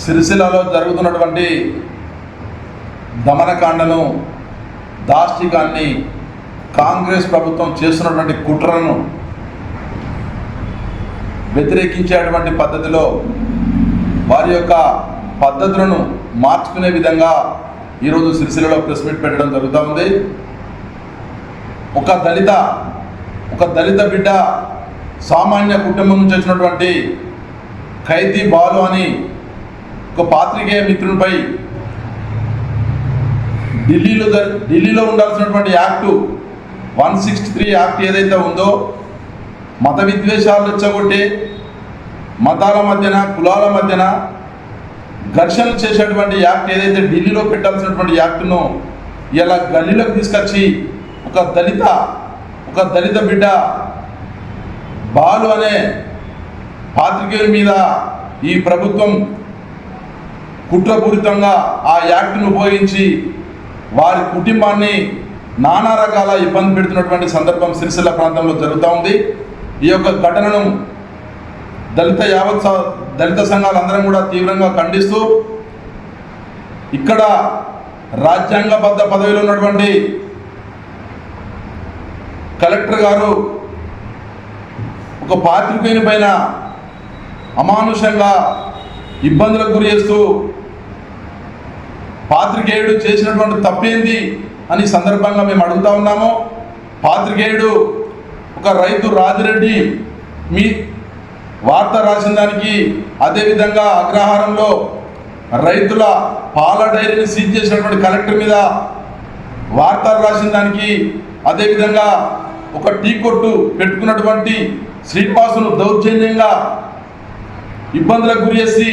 సిరిసిల్లలో జరుగుతున్నటువంటి దమనకాండను దాష్టికాన్ని కాంగ్రెస్ ప్రభుత్వం చేస్తున్నటువంటి కుట్రను వ్యతిరేకించేటువంటి పద్ధతిలో వారి యొక్క పద్ధతులను మార్చుకునే విధంగా ఈరోజు సిరిసిల్లలో ప్రెస్ మీట్ పెట్టడం జరుగుతూ ఉంది. ఒక దళిత ఒక దళిత బిడ్డ సామాన్య కుటుంబం నుంచి వచ్చినటువంటి ఖైదీ బాలు అని ఒక పాత్రికేయ మిత్రునిపై ఢిల్లీలో ఢిల్లీలో ఉండాల్సినటువంటి act one sixty three act ఏదైతే ఉందో మత విద్వేషాలు రెచ్చగొట్టి మతాల మధ్యన కులాల మధ్యన ఘర్షణలు చేసేటువంటి యాక్ట్ ఏదైతే ఢిల్లీలో పెట్టాల్సినటువంటి యాక్ట్ను ఇలా గల్లీలోకి తీసుకొచ్చి ఒక దళిత ఒక దళిత బిడ్డ బాలు అనే పాత్రికేయుల మీద ఈ ప్రభుత్వం కుట్రపూరితంగా ఆ యాక్ట్ను ఉపయోగించి వారి కుటుంబాన్ని నానా రకాల ఇబ్బంది పెడుతున్నటువంటి సందర్భం సిరిసిల్ల ప్రాంతంలో జరుగుతూ ఉంది. ఈ యొక్క ఘటనను దళిత యావత్ దళిత సంఘాలందరం కూడా తీవ్రంగా ఖండిస్తూ ఇక్కడ రాజ్యాంగబద్ధ పదవిలో ఉన్నటువంటి కలెక్టర్ గారు ఒక పాత్రికేయుని పైన అమానుషంగా ఇబ్బందులకు గురి చేస్తూ పాత్రికేయుడు చేసినటువంటి తప్పేంది అని సందర్భంగా మేము అడుగుతా ఉన్నాము. పాత్రికేయుడు ఒక రైతు రాజిరెడ్డి మీ వార్త రాసిన దానికి అదేవిధంగా అగ్రహారంలో రైతుల పాల డైరీని సీజ్ చేసినటువంటి కలెక్టర్ మీద వార్తలు రాసిన దానికి అదేవిధంగా ఒక టీ కొట్టు పెట్టుకున్నటువంటి శ్రీనివాసును దౌర్జన్యంగా ఇబ్బందులకు గురి చేసి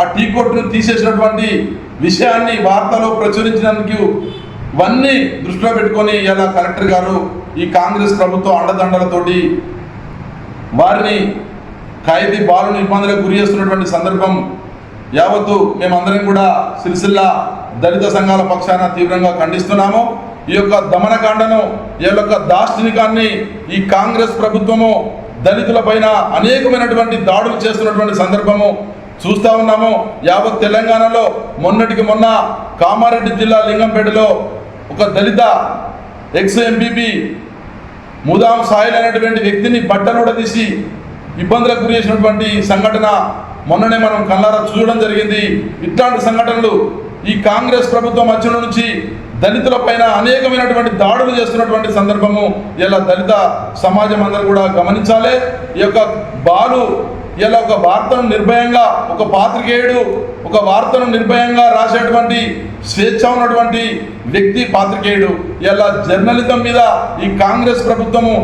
ఆ టీ కొట్టును తీసేసినటువంటి విషయాన్ని వార్తలో ప్రచురించడానికి ఇవన్నీ దృష్టిలో పెట్టుకొని ఇలా కలెక్టర్ గారు ఈ కాంగ్రెస్ ప్రభుత్వం అండదండలతోటి వారిని ఖైదీ బాలుని ఇబ్బందులకు గురి చేస్తున్నటువంటి సందర్భం యావత్తు మేమందరం కూడా సిరిసిల్ల దళిత సంఘాల పక్షాన తీవ్రంగా ఖండిస్తున్నాము. ఈ యొక్క దమనకాండను ఈ యొక్క దార్శనికాన్ని ఈ కాంగ్రెస్ ప్రభుత్వము దళితులపైన అనేకమైనటువంటి దాడులు చేస్తున్నటువంటి సందర్భము చూస్తా ఉన్నాము. యావత్ తెలంగాణలో మొన్నటికి మొన్న కామారెడ్డి జిల్లా లింగంపేటలో ఒక దళిత ఎక్స్ ఎంపీపీ ముదాం సాయిల్ అనేటువంటి వ్యక్తిని బట్టలు తీసి ఇబ్బందులకు గురి చేసినటువంటి సంఘటన మొన్ననే మనం కళ్ళారా చూడడం జరిగింది. ఇట్లాంటి సంఘటనలు ఈ కాంగ్రెస్ ప్రభుత్వం మధ్యలో నుంచి దళితుల పైన అనేకమైనటువంటి దాడులు చేస్తున్నటువంటి సందర్భము ఇలా దళిత సమాజం అందరూ కూడా గమనించాలి. ఈ యొక్క బాలు ఇలా ఒక వార్తను నిర్భయంగా ఒక పాత్రికేయుడు ఒక వార్తను నిర్భయంగా రాసేటువంటి స్వేచ్ఛ ఉన్నటువంటి వ్యక్తి పాత్రికేయుడు. ఇలా జర్నలిజం మీద ఈ కాంగ్రెస్ ప్రభుత్వము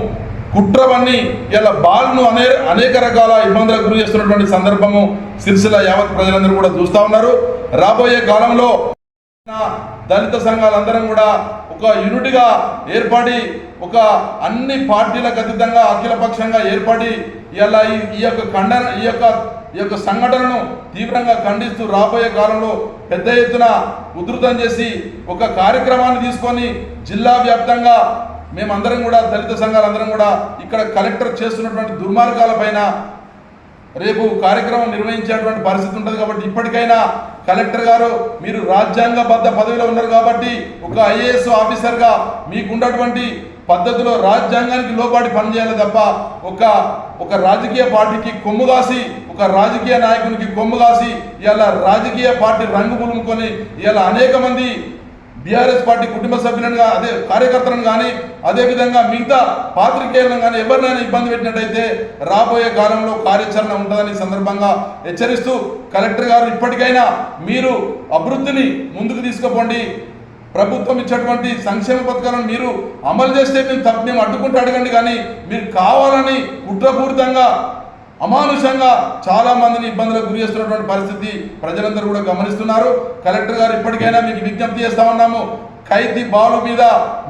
కుట్రవన్నీ ఇలా బాల్ను అనే అనేక రకాల ఇబ్బందులకు గురి చేస్తున్నటువంటి సందర్భము సిరిసిల్ల యావత్ ప్రజలందరూ కూడా చూస్తూ ఉన్నారు. రాబోయే కాలంలో దళిత సంఘాలందరం కూడా ఒక యూనిట్గా ఏర్పడి ఒక అన్ని పార్టీలకు అతీతంగా అఖిలపక్షంగా ఏర్పడి ఇలా ఈ ఈ యొక్క ఖండన ఈ యొక్క ఈ యొక్క సంఘటనను తీవ్రంగా ఖండిస్తూ రాబోయే కాలంలో పెద్ద ఎత్తున ఉధృతం చేసి ఒక కార్యక్రమాన్ని తీసుకొని జిల్లా వ్యాప్తంగా మేమందరం కూడా దళిత సంఘాలందరం కూడా ఇక్కడ కలెక్టర్ చేస్తున్నటువంటి దుర్మార్గాల పైన రేపు కార్యక్రమం నిర్వహించేటువంటి పరిస్థితి ఉంటుంది కాబట్టి ఇప్పటికైనా కలెక్టర్ గారు మీరు రాజ్యాంగబద్ధ పదవిలో ఉన్నారు కాబట్టి ఒక ఐఏఎస్ ఆఫీసర్గా మీకున్నటువంటి పద్ధతిలో రాజ్యాంగానికి లోబడి పనిచేయాలి తప్ప ఒక ఒక రాజకీయ పార్టీకి కొమ్ము కాసి ఒక రాజకీయ నాయకునికి కొమ్ము కాసి ఇలా రాజకీయ పార్టీ రంగు పులుముకొని ఇలా అనేక మంది బీఆర్ఎస్ పార్టీ కుటుంబ సభ్యులను అదే కార్యకర్తలను కానీ అదేవిధంగా మిగతా పాత్రికేయులను కానీ ఎవరినైనా ఇబ్బంది పెట్టినట్టయితే రాబోయే కాలంలో కార్యాచరణ ఉంటుందని సందర్భంగా హెచ్చరిస్తూ కలెక్టర్ గారు ఇప్పటికైనా మీరు అభివృద్ధిని ముందుకు తీసుకుపోండి. ప్రభుత్వం ఇచ్చేటువంటి సంక్షేమ పథకాలను మీరు అమలు చేస్తే మేము తప్ప మేము అడ్డుకుంటూ అడగండి కానీ మీరు కావాలని కుట్రపూరితంగా అమానుషంగా చాలా మందిని ఇబ్బందులకు గురి చేస్తున్నటువంటి పరిస్థితి ప్రజలందరూ కూడా గమనిస్తున్నారు. కలెక్టర్ గారు ఇప్పటికైనా మీకు విజ్ఞప్తి చేస్తా ఉన్నాము. ఖైదీ బాలు మీద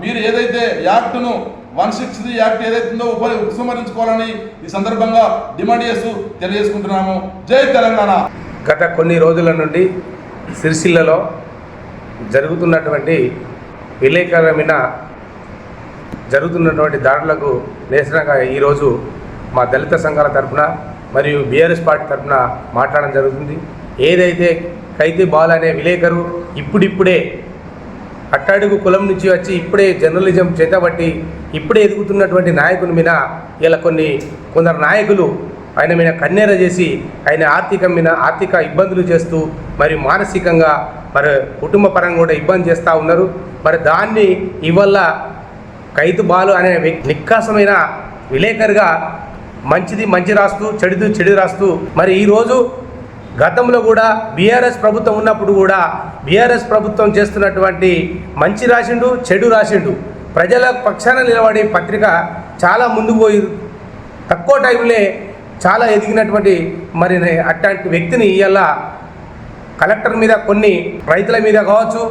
మీరు ఏదైతే యాక్ట్ను వన్ సిక్స్టీ యాక్ట్ ఏదైతుందో ఉప ఉపసంహరించుకోవాలని ఈ సందర్భంగా డిమాండ్ చేస్తూ తెలియజేసుకుంటున్నాము. జై తెలంగాణ. గత కొన్ని రోజుల నుండి సిరిసిల్లలో జరుగుతున్నటువంటి విలేకరమైన జరుగుతున్నటువంటి దాడులకు నిరసనగా ఈరోజు మా దళిత సంఘాల తరఫున మరియు బీఆర్ఎస్ పార్టీ తరఫున మాట్లాడడం జరుగుతుంది. ఏదైతే కైతి బాల్ అనే విలేకరు ఇప్పుడిప్పుడే అట్టడుగు కులం నుంచి వచ్చి ఇప్పుడే జర్నలిజం చేతబట్టి ఇప్పుడే ఎదుగుతున్నటువంటి నాయకుని మీద ఇలా కొన్ని కొందరు నాయకులు ఆయన మీద కన్నెర చేసి ఆయన ఆర్థిక మీద ఆర్థిక ఇబ్బందులు చేస్తూ మరి మానసికంగా మరి కుటుంబ పరంగా కూడా ఇబ్బంది చేస్తూ ఉన్నారు. మరి దాన్ని ఇవల్ల కైతు బాలు అనే వ్యక్తి నిక్కాసమైన విలేకరుగా మంచిది మంచి రాస్తూ చెడుది చెడు రాస్తూ. మరి ఈరోజు గతంలో కూడా బీఆర్ఎస్ ప్రభుత్వం ఉన్నప్పుడు కూడా బీఆర్ఎస్ ప్రభుత్వం చేస్తున్నటువంటి మంచి రాసిండు చెడు రాసిండు. ప్రజల పక్షాన నిలబడి పత్రిక చాలా ముందుకు పోయి తక్కువ టైంలో చాలా ఎదిగినటువంటి మరి అట్లాంటి వ్యక్తిని ఇవాళ కలెక్టర్ మీద కొన్ని రైతుల మీద కావచ్చు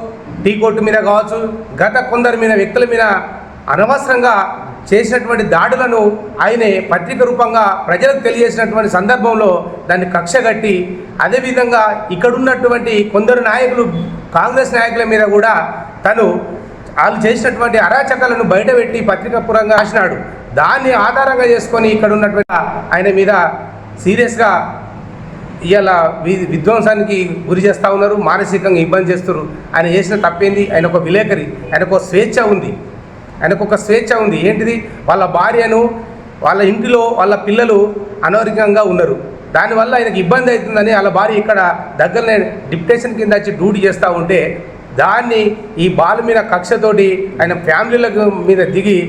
టీ కోర్టు మీద కావచ్చు గత కొందరి మీద వ్యక్తుల మీద అనవసరంగా చేసినటువంటి దాడులను ఆయనే పత్రిక రూపంగా ప్రజలకు తెలియజేసినటువంటి సందర్భంలో దాన్ని కక్షగట్టి అదేవిధంగా ఇక్కడున్నటువంటి కొందరు నాయకులు కాంగ్రెస్ నాయకుల మీద కూడా తను వాళ్ళు చేసినటువంటి అరాచకాలను బయటపెట్టి పత్రిక పురంగా రాసినాడు. దాన్ని ఆధారంగా చేసుకొని ఇక్కడ ఉన్నటువంటి ఆయన మీద సీరియస్గా ఇవాళ వి- విధ్వంసానికి గురి చేస్తూ ఉన్నారు మానసికంగా ఇబ్బంది చేస్తున్నారు. ఆయన చేసిన తప్పేంది? ఆయన ఒక విలేకరి ఆయనకు ఒక స్వేచ్ఛ ఉంది. ఆయనకు ఒక స్వేచ్ఛ ఉంది. ఏంటిది? వాళ్ళ భార్యను వాళ్ళ ఇంటిలో వాళ్ళ పిల్లలు అనారోగ్యంగా ఉన్నారు. దానివల్ల ఆయనకి ఇబ్బంది అవుతుందని వాళ్ళ భార్య ఇక్కడ దగ్గరనే డిప్టేషన్ కింద వచ్చి డ్యూటీ చేస్తూ ఉంటే దాన్ని ఈ బాలు మీద కక్షతోటి ఆయన ఫ్యామిలీలకు మీద దిగి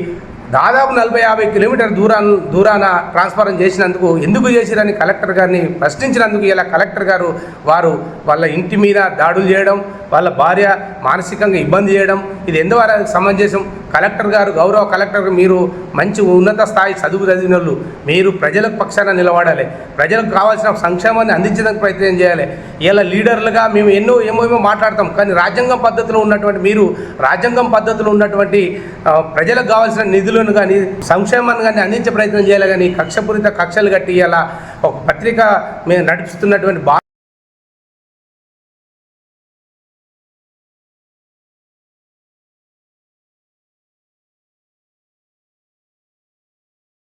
దాదాపు నలభై యాభై కిలోమీటర్ దూరాన్ని దూరాన ట్రాన్స్ఫారం చేసినందుకు ఎందుకు చేసిరని కలెక్టర్ గారిని ప్రశ్నించినందుకు ఇలా కలెక్టర్ గారు వారు వాళ్ళ ఇంటి మీద దాడులు చేయడం వాళ్ళ భార్య మానసికంగా ఇబ్బంది చేయడం ఇది ఎందువరకు సమంజసం? కలెక్టర్ గారు గౌరవ కలెక్టర్ మీరు మంచి ఉన్నత స్థాయి చదువు చదివిన వాళ్ళు మీరు ప్రజలకు పక్షాన నిలబడాలి. ప్రజలకు కావాల్సిన సంక్షేమాన్ని అందించడానికి ప్రయత్నం చేయాలి. ఇలా లీడర్లుగా మేము ఎన్నో ఏమో ఏమో మాట్లాడతాం కానీ రాజ్యాంగం పద్ధతిలో ఉన్నటువంటి మీరు రాజ్యాంగం పద్ధతిలో ఉన్నటువంటి ప్రజలకు కావాల్సిన నిధులను కానీ సంక్షేమాన్ని కానీ అందించే ప్రయత్నం చేయాలి. కానీ కక్షపూరిత కక్షలు కట్టి ఇలా ఒక పత్రిక మేము నడుపుతున్నటువంటి బా